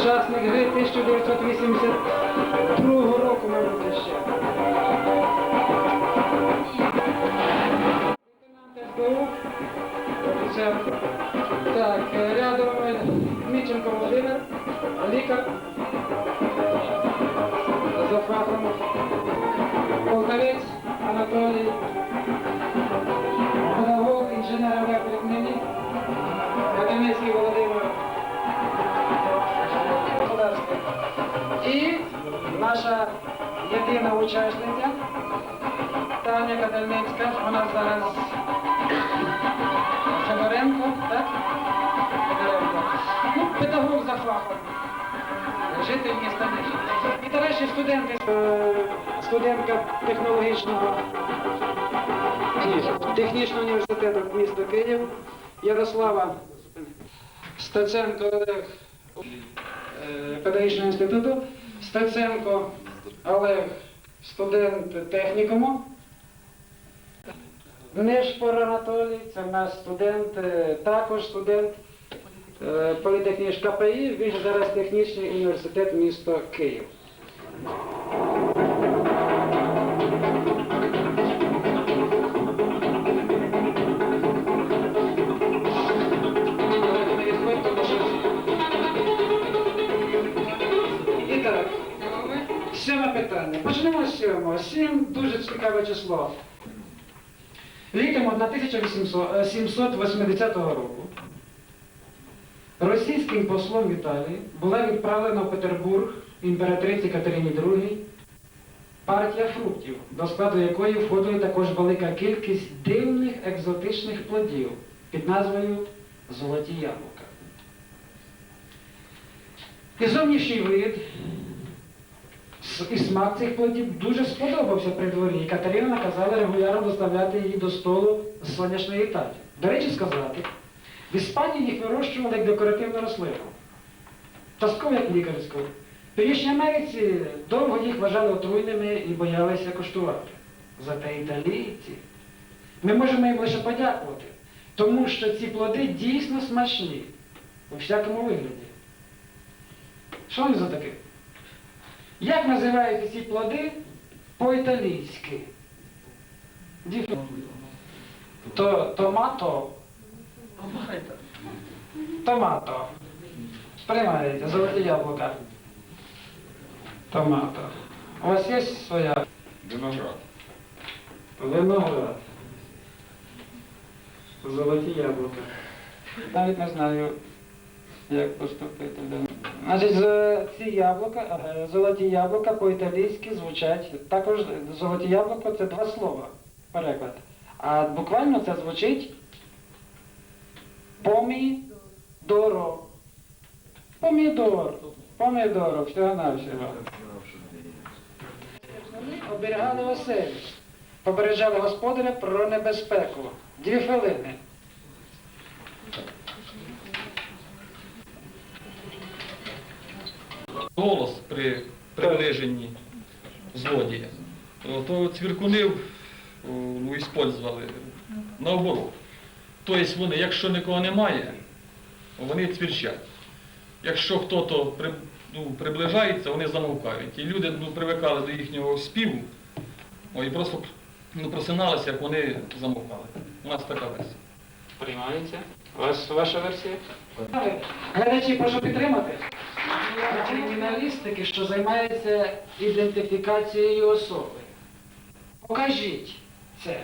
Учасник гри 1982 року, ще. Лейтенант СБУ, офіцер. Так, е, рядом е, Міченко Володимир, лікар. За фахом. Полковець Анатолій. І наша єдина учасниця Таня Кадальницька, вона зараз Федоренко, так? Ну, педагог за фахом. Житель міста Ніжин. І, до студенти, е, студентка технологічного технічного університету міста Київ Ярослава Стеценко Олег е, педагогічного інституту, Стеценко Олег, студент технікуму. Нишпор Анатолій, це в нас студент, е, також студент політехнічного КПІ, він зараз технічний університет міста Київ. Питання. Почнемо з сьомого. Сім дуже цікаве число. Літом 1780 року російським послом в Італії була відправлена в Петербург імператриці Катерині II партія фруктів, до складу якої входила також велика кількість дивних екзотичних плодів під назвою Золоті яблука. І зовнішній вид і смак цих плодів дуже сподобався при дворі, і Катерина наказала регулярно доставляти її до столу з сонячної Італії. До речі сказати, в Іспанії їх вирощували як декоративну рослину. Частково як лікарську. Північній Америці довго їх вважали отруйними і боялися коштувати. Зате італійці. Ми можемо їм лише подякувати, тому що ці плоди дійсно смачні у всякому вигляді. Що вони за таке? Як називаються ці плоди по-італійськи? То, томато. Томато. Приймаєте, золоті яблука. Томато. У вас є своя Виноград. виноград? Золоті яблука. Навіть не знаю, як поступити. Значить, ці яблука, золоті яблука по-італійськи звучать. Також золоті яблука це два слова. Переклад. А буквально це звучить помідоро. Помідор. Помідоро, всього навсього. Вони оберігали оселі. Попереджали господаря про небезпеку. Дві хвилини. Голос при приближенні злодія. То цвіркунив о, ну, іспользували наоборот. Тобто вони, якщо нікого немає, вони цвірчать. Якщо хтось при, ну, приближається, вони замовкають. І люди ну, привикали до їхнього співу о, і просто ну, просиналися, як вони замовкали. У нас така версія. Приймається. У вас ваша версія? Глядачі, прошу підтримати. Криміналістики, що займається ідентифікацією особи. Покажіть це.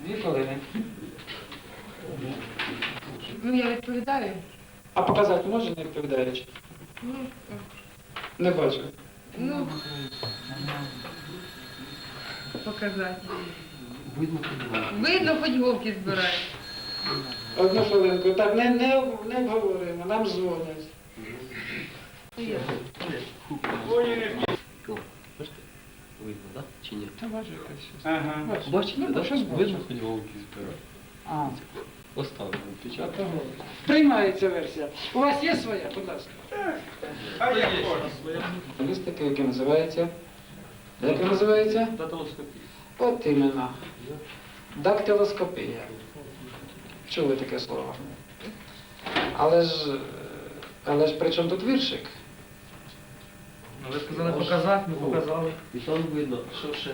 Дві хвилини. Ну, я відповідаю. А показати можна, не відповідаючи? Ну, Не бачу. ну, показати. Видно, хоч вовки збирають. Одну хвилинку. Так, не, не, не обговорюємо, нам дзвонять. Видно, так? Чи ні? Та якось щось. Ага. Бачите, так? Видно, хоч вовки збирають. А, Поставили печатку. Приймається версія. У вас є своя, будь ласка. Лістики, яке називається? Як називається? Даталоскопія. От іменно. Дактилоскопія. Чули таке слово? Але ж Але ж при чому тут віршик? Ну, ви сказали показати, ми показали. І там видно, що ще.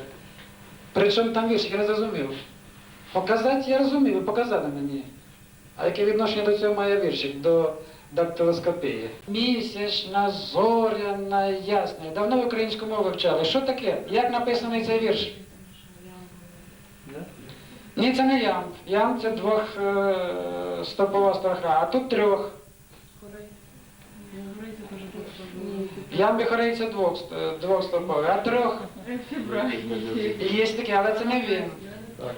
При чому там віршик, я не зрозумів. Показати я розумію, показати мені. А яке відношення до цього має віршик, до дактилоскопії? Місячна, зоряна, ясна. Давно в українську мову вивчали. Що таке? Як написаний цей вірш? Ні, це не ям. Ям це двох е, стопова строка, а тут трьох. Ям хорейця двох, ст- двох стоповий, а трьох. Є таке, але це не він.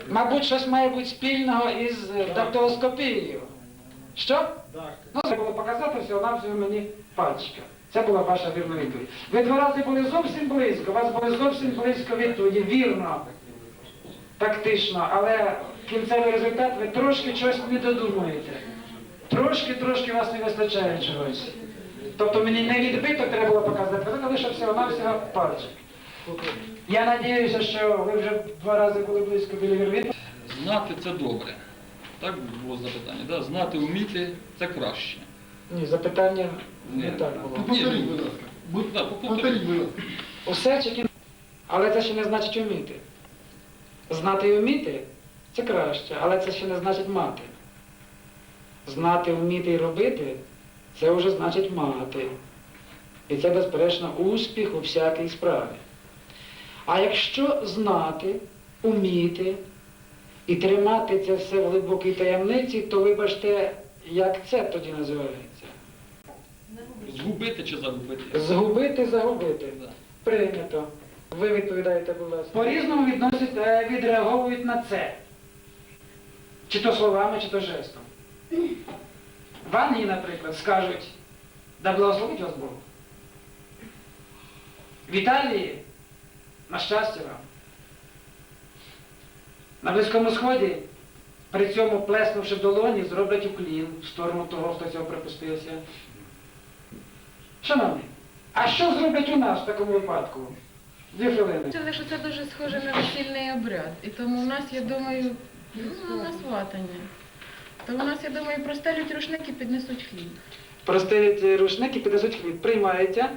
Мабуть, щось має бути спільного із е, дактилоскопією. Що? Ну, це було показати всього навсього мені пальчика. Це була ваша вірна відповідь. Ви два рази були зовсім близько, у вас були зовсім близько відповіді, вірно, тактично, але кінцевий результат ви трошки щось не додумуєте. Трошки, трошки вас не вистачає чогось. Тобто мені не відбиток треба було показати, ви лише всього навсього пальчик. Я надіюся, що ви вже два рази були близько біля вірві. Знати це добре. Так було запитання. Да? Знати, вміти це краще. Ні, запитання не так було. Ні, будь- да, повторіть. Усе чи кін... Але це ще не значить вміти. Знати і вміти це краще, але це ще не значить мати. Знати, вміти і робити це вже значить мати. І це, безперечно, успіх у всякій справі. А якщо знати, уміти і тримати це все в глибокій таємниці, то вибачте, як це тоді називається? Згубити чи загубити? Згубити, загубити. Да. Прийнято. Ви відповідаєте, будь ласка. По-різному відносять, е, відреагують на це. Чи то словами, чи то жестом. В Англії, наприклад, скажуть, да благословить вас Бог. В Італії, на щастя вам. На Близькому Сході, при цьому плеснувши в долоні, зроблять уклін в сторону того, хто цього припустився. Шановні, а що зроблять у нас в такому випадку? Дві хвилини. Бачили, що це дуже схоже на весільний обряд. І тому у нас, я думаю, ну, на сватання. То у нас, я думаю, простелють рушники, піднесуть хліб. Простелять рушник і піднесуть хліб. Приймаєте?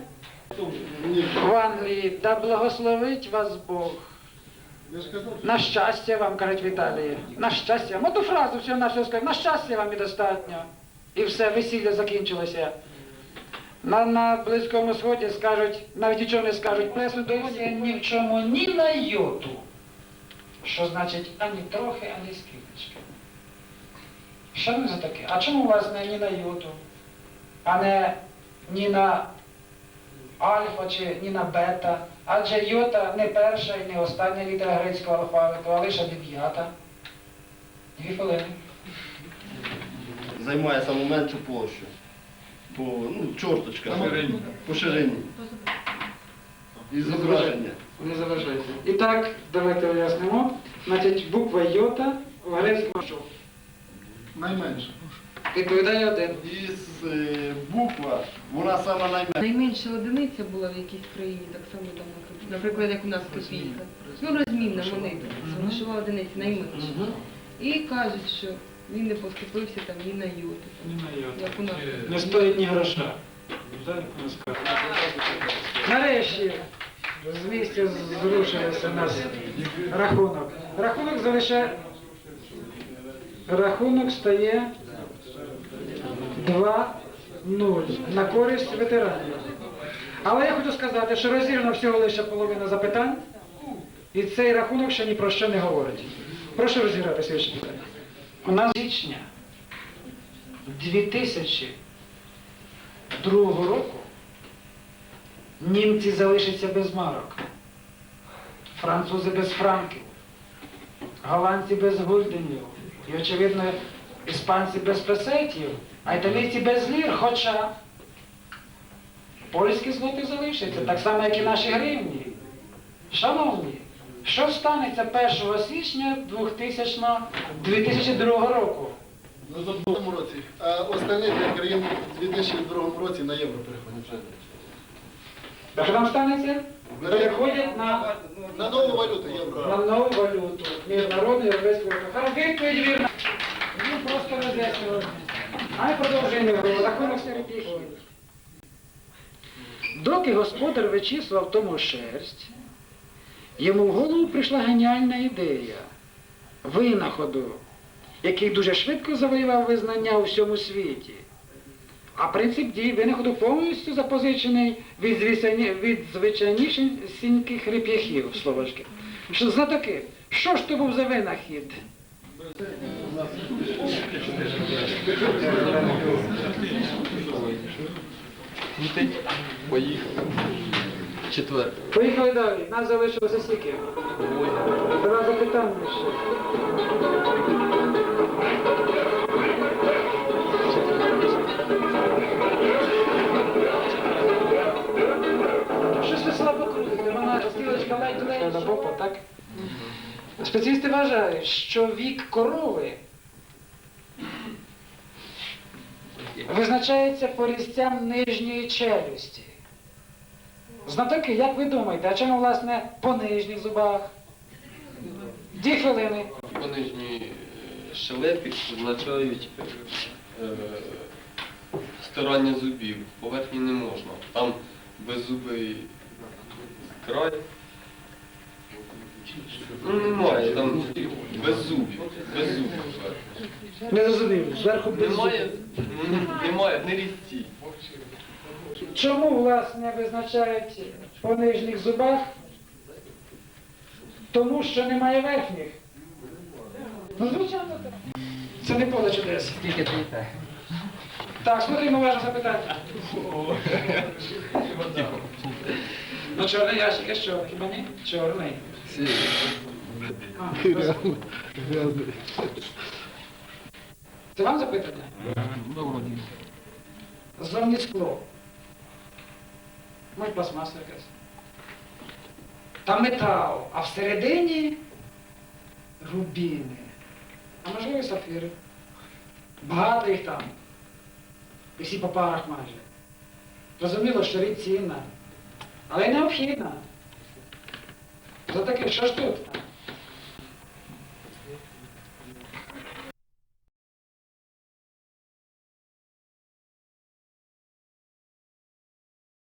В Англії, да благословить вас Бог. На щастя вам, кажуть в. На щастя. вам. Оту фразу всього нашого скажуть, на щастя вам і достатньо. І все, весілля закінчилося. На, на Близькому Сході скажуть, навіть нічого не скажуть, плеснуть долоні ні в чому, ні на йоту. Що значить ані трохи, ані скільки. Що це за таке? А чому у вас не ні на йоту, а не ні на альфа чи ні на бета? Адже йота не перша і не остання літера грецького алфавіту, а лише дев'ята. Дві хвилини. займає саму меншу площу. По, ну, чорточка. По ширині. По ширині. І зображення. Не заважайте. І так, давайте уяснимо. Значить, буква йота в грецькому що? Найменша. Відповідає один. І е, буква, вона сама найменша. Найменша одиниця була в якійсь країні, так само там, наприклад, як у нас копійка. Ну, розмінна монета. Це грошова одиниця найменша. І кажуть, що він не поступився там ні на йоту. Як у нас. Не стоїть ні гроша. Нарешті з місця зрушився нас рахунок. Рахунок залишає. Рахунок стає 2-0 на користь ветеранів. Але я хочу сказати, що розіграно всього лише половина запитань, і цей рахунок ще ні про що не говорить. Прошу розіграти слідче питання. У нас січня 2002 року німці залишаться без марок, французи без франків, голландці без гульденів і, очевидно, іспанці без песетів, а італійці без лір, хоча польські злоти залишаться, так само, як і наші гривні. Шановні, що станеться 1 січня 2000, 2002 року? Ну, за другому році. А останні країн у 2002 році на євро переходять. Так що там станеться? Переходять на, На нову валюту на євро. нову валюту. Міжнародну європейську валюту. Хай відповідь вірна. Ну просто роз'яснювати. А ми продовжуємо. Рахунок серед Доки господар вичісував тому шерсть, йому в голову прийшла геніальна ідея винаходу, який дуже швидко завоював визнання у всьому світі. А принцип дії винаходу повністю запозичений від, звісяні- від звичайнішеньких реп'яхів, словочки. Що за таки? Що ж то був за винахід? Поїхали. Четверте. Поїхали далі. Нас залишилося стільки. Два запитання ще. Стрілочка ледь-ледь на боку, так? Спеціалісти вважають, що вік корови визначається порізцям нижньої челюсті. Знатоки, як ви думаєте, а чому, власне, по нижніх зубах? Дві хвилини. По нижній е, щелепі означають е, стирання зубів. Поверхні не можна. Там беззубий край. Ну, немає, там без зубів. Без зубів. Не зрозумів, зверху без Немає, зубів. немає, не різці. Чому, власне, визначають по нижніх зубах? Тому що немає верхніх. Ну, звичайно, так. Це не поле чудес. Скільки даєте? Так, смотримо ваше запитання. Ну, чорний ящик, а що, хіба ні? Чорний. А, просто. Це вам запитання? Зовні скло. Може, пластмаса якась. Там метал, а всередині рубіни. А можливо сапфіри. Багато їх там. І всі по парах майже. Зрозуміло, що річ цінна, але й необхідна. За таке, що ж тут?